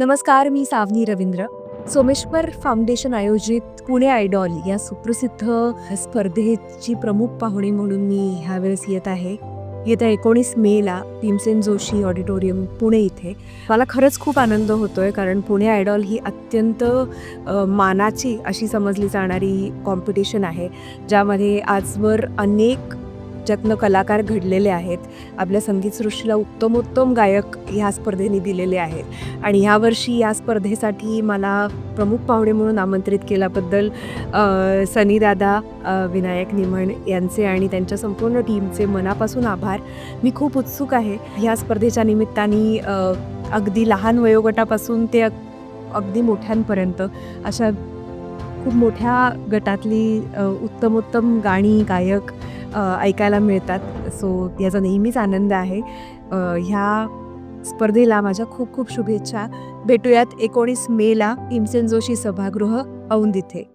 नमस्कार मी सावनी रवींद्र. सोमेश्वर फाउंडेशन आयोजित पुणे आयडॉल या सुप्रसिद्ध स्पर्धेची प्रमुख पाहुणे म्हणून मी ह्यावेळेस येत आहे. येत्या एकोणीस मेला भीमसेन जोशी ऑडिटोरियम पुणे इथे. मला खरंच खूप आनंद होतो आहे कारण पुणे आयडॉल ही अत्यंत मानाची अशी समजली जाणारी कॉम्पिटिशन आहे. ज्यामध्ये आजवर अनेक ज्यातनं कलाकार घडलेले आहेत. आपल्या संगीतसृष्टीला उत्तमोत्तम गायक ह्या स्पर्धेने दिलेले आहेत. आणि ह्यावर्षी या स्पर्धेसाठी मला प्रमुख पाहुणे म्हणून आमंत्रित केल्याबद्दल सनी सनीदादा विनायक निमण यांचे आणि त्यांच्या संपूर्ण टीमचे मनापासून आभार. मी खूप उत्सुक आहे. ह्या स्पर्धेच्या निमित्ताने अगदी लहान वयोगटापासून ते अग- अगदी मोठ्यांपर्यंत अशा खूप मोठ्या गटातली उत्तमोत्तम गाणी गायक ऐकायला मिळतात. सो याचा नेहमीच आनंद आहे. ह्या स्पर्धेला माझ्या खूप खूप शुभेच्छा. भेटूयात एकोणीस मेला भीमसेन जोशी सभागृह औंदिथे